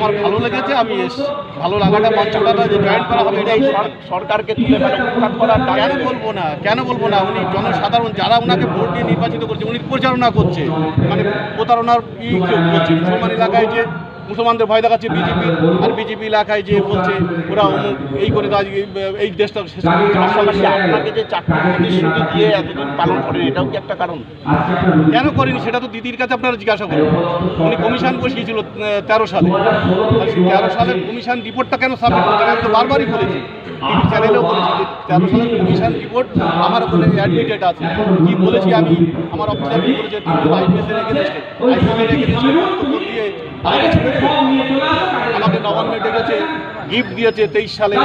আমার ভালো লেগেছে আমি ভালো লাগাটা বাচ্চাটা যে জয়েন করা হবে এটাই সরকারকে তুলে মানে কেন বলব না কেন বলব না উনি জনসাধারণ যারা ওনাকে ভোট দিয়ে নির্বাচিত করছে উনি প্রচারণা করছে। মানে প্রতারণার ই করছে মুসলমান এলাকায় যে মুসলমানদের ভয় দেখাচ্ছে বিজেপি আর বিজেপি এলাকায় যে বলছে, ওরা অমুক এই করে তো আজকে, এই- দেশটা শেষ পাশাপাশি আপনাকে যে চারটি প্রতিশ্রুতি দিয়ে এতদিন পালন করেন, এটাও কি একটা কারণ? কেন করেনি সেটা তো দিদির কাছে আপনারা জিজ্ঞাসা করেন। উনি কমিশন বসিয়েছিল তেরো সালে। তেরো সালের কমিশন রিপোর্টটা কেন সাবমিট করতে আমি তো বারবারই বলেছি। টিভি চ্যানেলেও বলেছি যে তেরো সালের কমিশন রিপোর্ট আমার ওখানে অ্যাডমিটেড আছে। কি বলেছি আমি? আমার অফিসার কি বলেছে? তিনজন আইপিএসের এগেনস্টে আইপিএসের এগেনস্টে বক্তব্য দিয়ে আমাকে নবান্নে ডেকেছে গিফট দিয়েছে তেইশ সালে।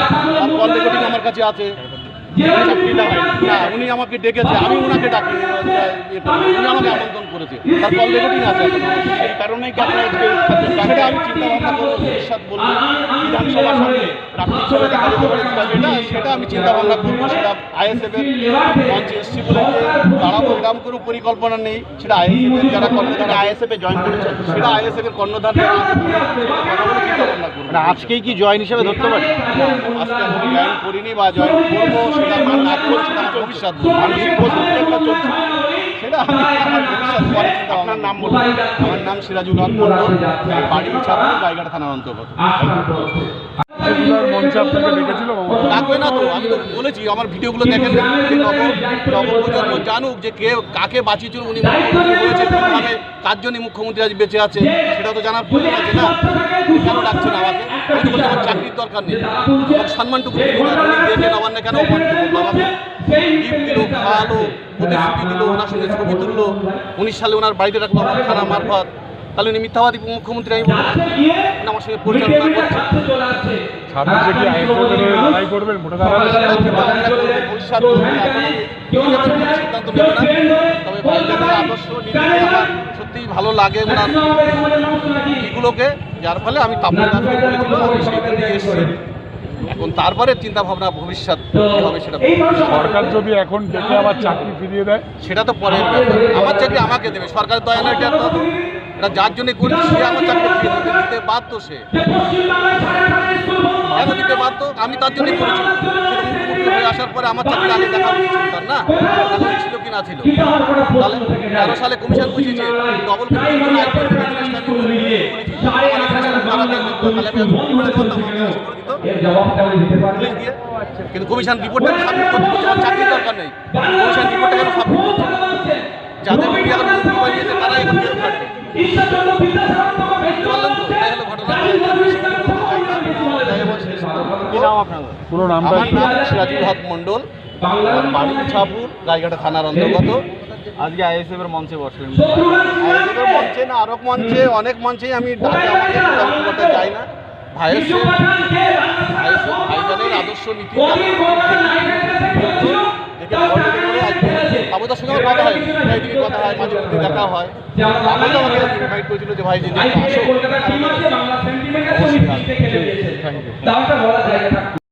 আর কল রেকর্ডিং আমার কাছে আছে। না উনি আমাকে ডেকেছে আমি ওনাকে ডাকি। উনি আমাকে আমন্ত্রণ করেছে। তার কল রেকর্ডিং আছে। কারণেই আমি চিন্তা ভাবনা করব ভবিষ্যৎ বলব বিধানসভা সামনে প্রার্থী হিসেবে দেখা যেতে পারে সেটা সেটা আমি চিন্তা ভাবনা করব সেটা আইএসএফ এর মঞ্চে এসছি বলে যে দাঁড়াবো এরকম কোনো পরিকল্পনা নেই সেটা আইএসএফ এর যারা কর্ণধার আইএসএফ এ জয়েন করেছেন সেটা আইএসএফ এর কর্ণধার মানে আজকেই কি জয়েন হিসেবে ধরতে পারি? আজকে আমি জয়েন করিনি বা জয়েন করব সেটা না করছি আমার ভবিষ্যৎ মানসিক প্রস্তুতি একটা চলছে। সেটা আমি আমার ভবিষ্যৎ পরে নাম আমার সিরাজুল হক মন্ডল বাড়ি ছাত্র গাইঘাটা থানার অন্তর্গত। ডাকবে না তো আমি তো বলেছি আমার ভিডিওগুলো দেখেন যে নব নবপ্রজন্ম জানুক যে কে কাকে বাঁচিয়েছিল উনি মুখ্যমন্ত্রী হয়েছে কীভাবে কার জন্য মুখ্যমন্ত্রী আজ বেঁচে আছে সেটা তো জানার প্রয়োজন আছে না। কেন ডাকছে না আমাকে? আমি তো বলছি আমার চাকরির দরকার নেই। আমার সম্মানটুকু দিল না। কেন আমাকে? দিল খাওয়ালো প্রতিশ্রুতি দিল ওনার সঙ্গে ছবি তুললো। উনিশ সালে ওনার বাড়িতে রাখল আমার থানা মারফত। তাহলে উনি মিথ্যাবাদী মুখ্যমন্ত্রী আমি বলব আমার সঙ্গে পরিচালনা করছে। সত্যিই ভালো লাগে ওনার এগুলোকে যার ফলে আমি তাপমাত্রা সেই এসেছি। এখন তারপরে চিন্তা ভাবনা ভবিষ্যৎ কী হবে সেটা সরকার যদি এখন দেখে আমার চাকরি ফিরিয়ে দেয়? সেটা তো পরে আমার চাকরি আমাকে দেবে সরকার দয়া না এটা তো এটা যার জন্য করছি সে আমার চাকরি ফিরিয়ে দিতে দিতে বাধ্য সে। কেন দিতে বাধ্য? আমি তার জন্যই করেছি। হয়ে আসার পরে আমার চাকরি আগে দেখা উচিত না? দেখা উচিত ছিল কি না ছিল? তাহলে তেরো সালে কমিশন বুঝিয়েছে ডবল কিন্তু কমিশন রিপোর্টটা সাবমিট করতে আমার চাকরির দরকার নেই। কমিশন রিপোর্টটা কেন সাবমিট করছে? যাদের মিডিয়া এখন পুরো নামটা আমার নাম সিরাজুল হক মন্ডল বাড়ি ছাপুর গাইঘাটা থানার অন্তর্গত। আজকে আইএসএফ এর মঞ্চে বসলেন। আয়োজকের মঞ্চে না আরব মঞ্চে অনেক মঞ্চেই আমি ডাকে আমাকে আমি খুব একটা না। ভাইয়ের ভাইজানের আদর্শ নীতি বাবুদার সঙ্গে আমার কথা হয় এইদিকে কথা হয় মাঝে মধ্যে দেখা হয়। আমাকে ইনভাইট করেছিল যে ভাই যদি একটু আসো অবশ্যই আসবো। Thank you